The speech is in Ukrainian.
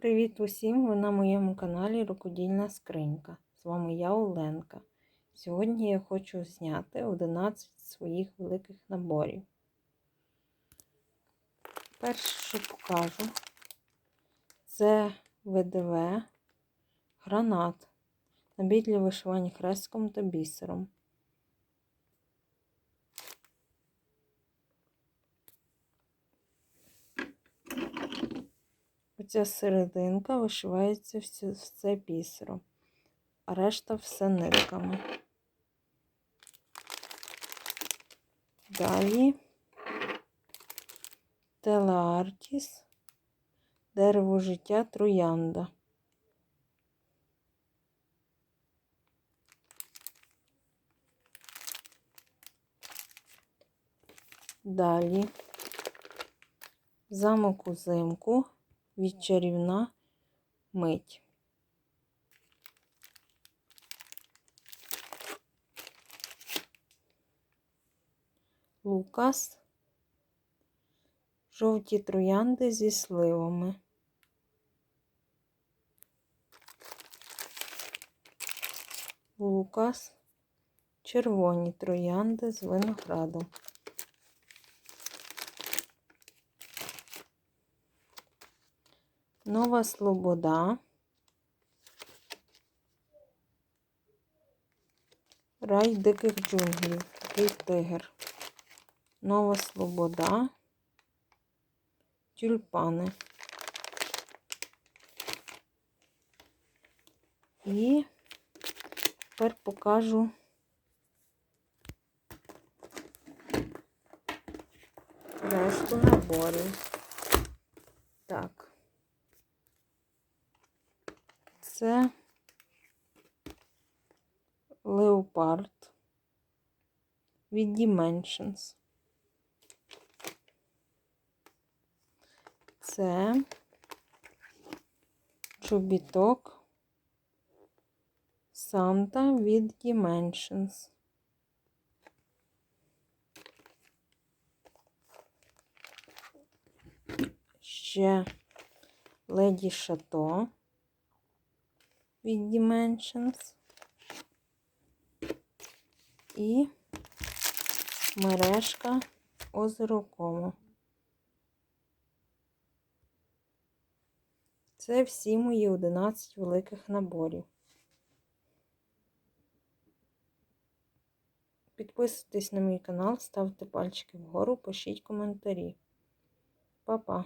Привіт усім! Ви на моєму каналі Рукодільна Скринька. З вами я Оленка. Сьогодні я хочу зняти 11 своїх великих наборів. Перше, що покажу, це ВДВ гранат. Набір для вишивання хрестком та бісером. Оця серединка вишивається все, все бісером, а решта все нитками. Далі Телеартіс, дерево життя троянда. Далі замок узимку відчарівна мить. Лукас, жовті троянди зі сливами. Лукас, червоні троянди з виноградом. Нова Слобода. Рай диких джунглів. Такий тигр. Нова Слобода. Тюльпани. І тепер покажу решту наборів. Так. Це Leopard від Dimensions. Це чобіток Санта від Dimensions. Ще Леді Шато від Dimensions і мережка озеро Комо. Це всі мої 11 великих наборів. Підписуйтесь на мій канал, ставте пальчики вгору, пишіть коментарі. Па-па!